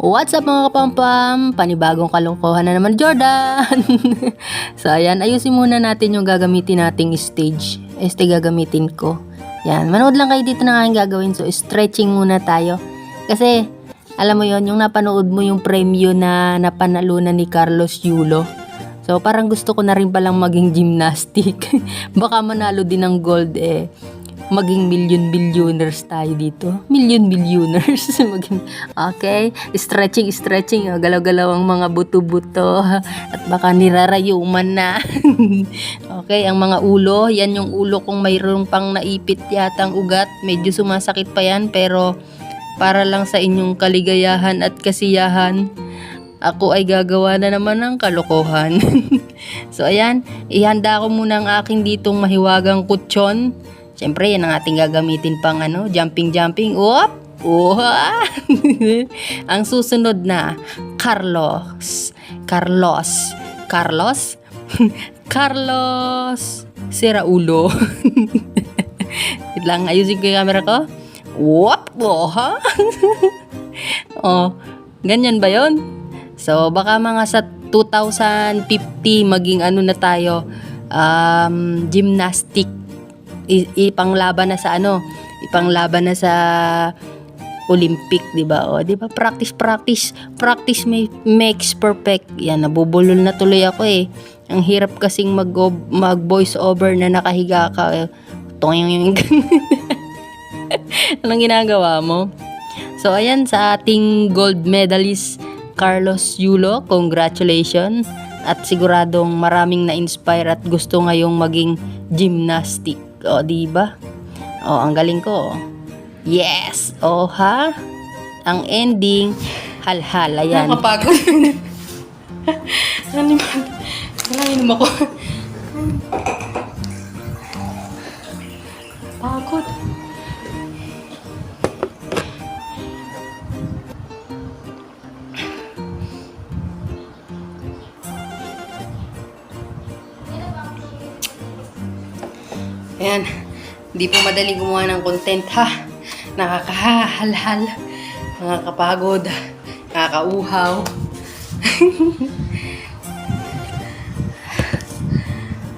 What's up mga kapampam? Panibagong kalungkuhan na naman Jordan! so ayan, ayusin muna natin yung gagamitin nating stage. Este gagamitin ko. Yan, manood lang kayo dito ng aking gagawin. So stretching muna tayo. Kasi, alam mo yon yung napanood mo yung premyo na napanalunan ni Carlos Yulo. So parang gusto ko na rin palang maging gymnastic. Baka manalo din ng gold eh maging million billionaires tayo dito. Million billionaires. maging, okay. Stretching, stretching. Oh, Galaw-galaw ang mga buto-buto. At baka nirarayuman na. okay, ang mga ulo. Yan yung ulo kung mayroong pang naipit yatang ugat. Medyo sumasakit pa yan. Pero para lang sa inyong kaligayahan at kasiyahan, ako ay gagawa na naman ng kalokohan. so ayan, ihanda ko muna ang aking ditong mahiwagang kutsyon. Siyempre, yan ang ating gagamitin pang ano, jumping jumping. Whoop! Uha! ang susunod na, Carlos. Carlos. Carlos? Carlos Siraulo. Wait lang, ayusin ko yung camera ko. Whoop! Uha! oh, ganyan ba yon? So, baka mga sa 2050 maging ano na tayo, um, gymnastic ipanglaban na sa ano, ipanglaban na sa Olympic, 'di ba? O, 'di ba? Practice, practice, practice makes perfect. Yan, nabubulol na tuloy ako eh. Ang hirap kasing mag mag voice over na nakahiga ka. Toing Anong ginagawa mo? So, ayan sa ating gold medalist Carlos Yulo, congratulations. At siguradong maraming na-inspire at gusto ngayong maging gymnastic. O, di ba? O, ang galing ko. Yes! O, ha? Ang ending, halhal. Ayan. Nakapagod. ano naman? Wala inom ako. Ayan. Hindi po madaling gumawa ng content ha. Nakakahalhal. Nakakapagod. Nakakauhaw.